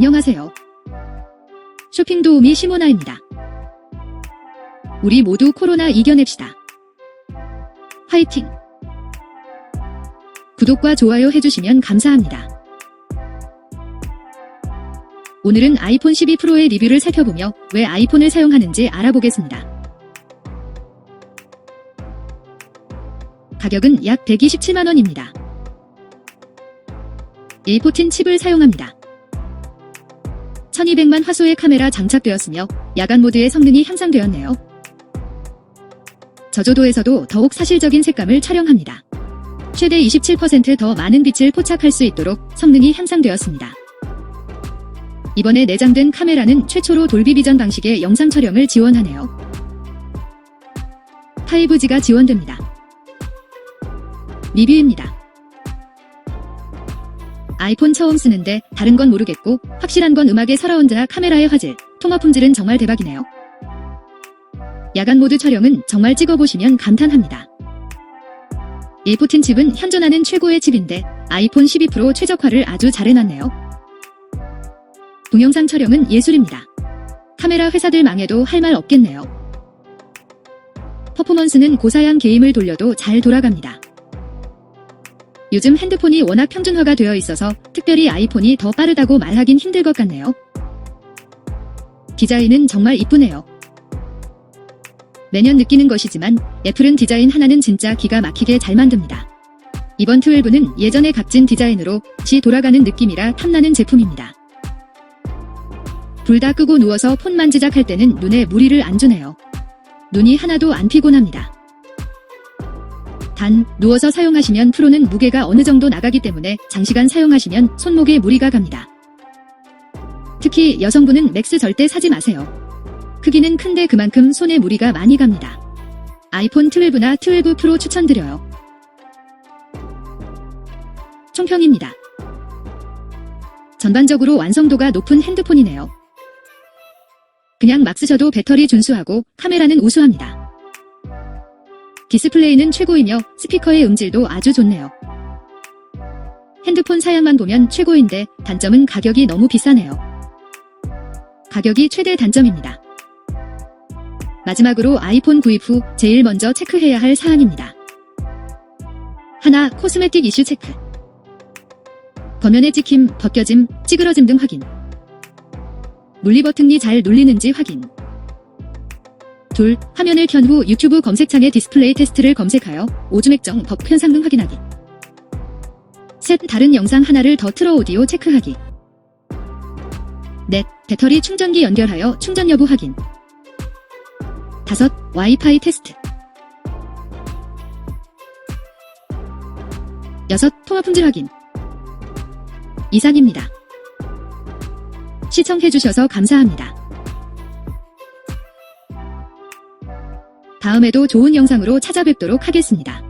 안녕하세요. 쇼핑 도우미 시모나입니다. 우리 모두 코로나 이겨냅시다. 화이팅! 구독과 좋아요 해주시면 감사합니다. 오늘은 아이폰 12 프로의 리뷰를 살펴보며 왜 아이폰을 사용하는지 알아보겠습니다. 가격은 약 127만원입니다. 1포틴 칩을 사용합니다. 1200만 화소의 카메라 장착되었으며 야간 모드의 성능이 향상되었네요. 저조도에서도 더욱 사실적인 색감을 촬영합니다. 최대 27%더 많은 빛을 포착할 수 있도록 성능이 향상되었습니다. 이번에 내장된 카메라는 최초로 돌비 비전 방식의 영상 촬영을 지원하네요. 5G가 지원됩니다. 리뷰입니다. 아이폰 처음 쓰는데 다른 건 모르겠고 확실한 건 음악의 서라운드나 카메라의 화질, 통화 품질은 정말 대박이네요. 야간 모드 촬영은 정말 찍어보시면 감탄합니다. 1포틴 칩은 현존하는 최고의 칩인데 아이폰 12 프로 최적화를 아주 잘 해놨네요. 동영상 촬영은 예술입니다. 카메라 회사들 망해도 할 말 없겠네요. 퍼포먼스는 고사양 게임을 돌려도 잘 돌아갑니다. 요즘 핸드폰이 워낙 평준화가 되어 있어서 특별히 아이폰이 더 빠르다고 말하긴 힘들 것 같네요. 디자인은 정말 이쁘네요. 매년 느끼는 것이지만 애플은 디자인 하나는 진짜 기가 막히게 잘 만듭니다. 이번 12는 예전의 값진 디자인으로 지 돌아가는 느낌이라 탐나는 제품입니다. 불 다 끄고 누워서 폰 만지작할 때는 눈에 무리를 안 주네요. 눈이 하나도 안 피곤합니다. 단, 누워서 사용하시면 프로는 무게가 어느 정도 나가기 때문에 장시간 사용하시면 손목에 무리가 갑니다. 특히 여성분은 맥스 절대 사지 마세요. 크기는 큰데 그만큼 손에 무리가 많이 갑니다. 아이폰 12나 12 프로 추천드려요. 총평입니다. 전반적으로 완성도가 높은 핸드폰이네요. 그냥 막 쓰셔도 배터리 준수하고 카메라는 우수합니다. 디스플레이는 최고이며 스피커의 음질도 아주 좋네요. 핸드폰 사양만 보면 최고인데 단점은 가격이 너무 비싸네요. 가격이 최대 단점입니다. 마지막으로 아이폰 구입 후 제일 먼저 체크해야 할 사항입니다. 하나, 코스메틱 이슈 체크. 겉면의 찍힘, 벗겨짐, 찌그러짐 등 확인. 물리 버튼이 잘 눌리는지 확인. 둘, 화면을 켠 후 유튜브 검색창에 디스플레이 테스트를 검색하여 오줌액정, 법 현상 등 확인하기. 셋, 다른 영상 하나를 더 틀어 오디오 체크하기. 넷, 배터리 충전기 연결하여 충전 여부 확인. 다섯, 와이파이 테스트. 여섯, 통화 품질 확인. 이상입니다. 시청해주셔서 감사합니다. 다음에도 좋은 영상으로 찾아뵙도록 하겠습니다.